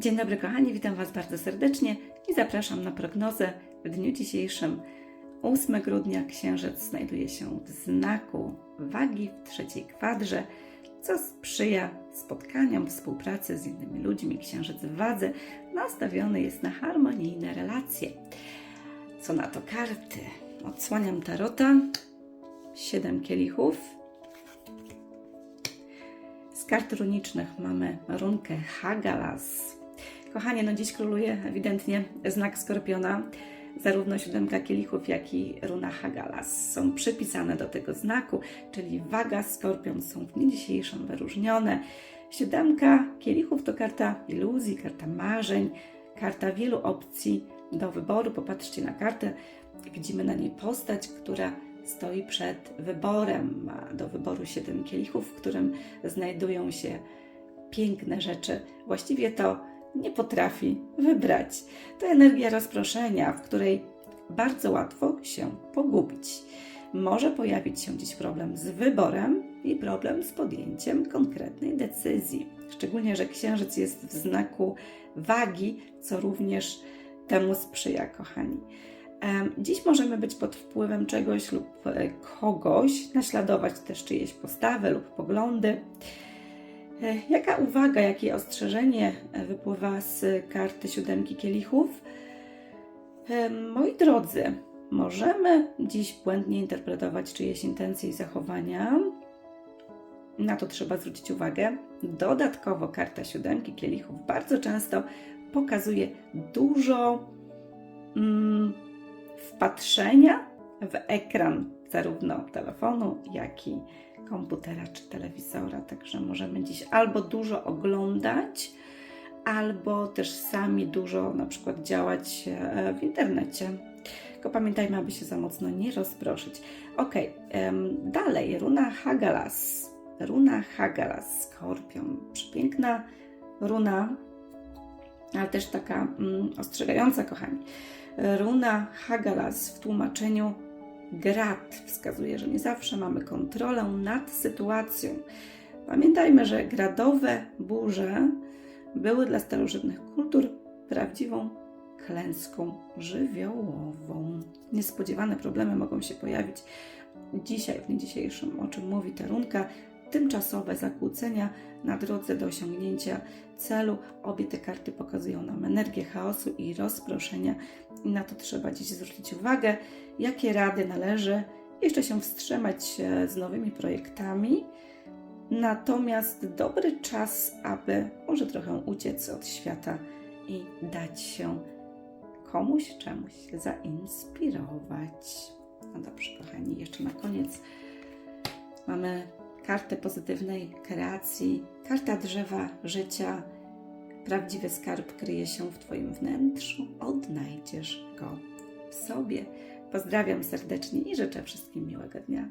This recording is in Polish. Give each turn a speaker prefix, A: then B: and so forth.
A: Dzień dobry kochani, witam Was bardzo serdecznie i zapraszam na prognozę w dniu dzisiejszym. 8 grudnia Księżyc znajduje się w znaku wagi w trzeciej kwadrze, co sprzyja spotkaniom, współpracy z innymi ludźmi. Księżyc w wadze nastawiony jest na harmonijne relacje. Co na to karty? Odsłaniam tarota. Siedem kielichów. Z kart runicznych mamy runkę Hagalas. Kochanie, no dziś króluje ewidentnie znak Skorpiona. Zarówno siódemka kielichów, jak i runa Hagalas są przypisane do tego znaku, czyli waga, skorpion są w dniu dzisiejszym wyróżnione. Siódemka kielichów to karta iluzji, karta marzeń, karta wielu opcji do wyboru. Popatrzcie na kartę, widzimy na niej postać, która stoi przed wyborem. Ma do wyboru siedem kielichów, w którym znajdują się piękne rzeczy. Właściwie to nie potrafi wybrać. To energia rozproszenia, w której bardzo łatwo się pogubić. Może pojawić się dziś problem z wyborem i problem z podjęciem konkretnej decyzji. Szczególnie, że księżyc jest w znaku wagi, co również temu sprzyja, kochani. Dziś możemy być pod wpływem czegoś lub e, kogoś, naśladować też czyjeś postawy lub poglądy. E, Jaka uwaga, jakie ostrzeżenie e, wypływa z karty siódemki kielichów? E, Moi drodzy, możemy dziś błędnie interpretować czyjeś intencje i zachowania. Na to trzeba zwrócić uwagę. Dodatkowo karta siódemki kielichów bardzo często pokazuje dużo mm, wpatrzenia w ekran zarówno telefonu, jak i komputera czy telewizora. Także możemy dziś albo dużo oglądać, albo też sami dużo na przykład działać e, w internecie. Tylko pamiętajmy, aby się za mocno nie rozproszyć. Ok, dalej, runa Hagalas. Runa Hagalas, skorpion. Przepiękna runa, ale też taka mm, ostrzegająca, kochani. Runa Hagalas w tłumaczeniu grad wskazuje, że nie zawsze mamy kontrolę nad sytuacją. Pamiętajmy, że gradowe burze były dla starożytnych kultur prawdziwą klęską żywiołową. Niespodziewane problemy mogą się pojawić dzisiaj, w dniu dzisiejszym, o czym mówi ta runka. Tymczasowe zakłócenia na drodze do osiągnięcia celu. Obie te karty pokazują nam energię chaosu i rozproszenia, i na to trzeba dziś zwrócić uwagę, jakie rady należy jeszcze się wstrzymać e, z nowymi projektami. Natomiast dobry czas, aby może trochę uciec od świata i dać się komuś, czemuś zainspirować. No dobrze, kochani, jeszcze na koniec mamy kartę pozytywnej kreacji, karta drzewa życia. Prawdziwy skarb kryje się w Twoim wnętrzu, odnajdziesz go w sobie. Pozdrawiam serdecznie i życzę wszystkim miłego dnia.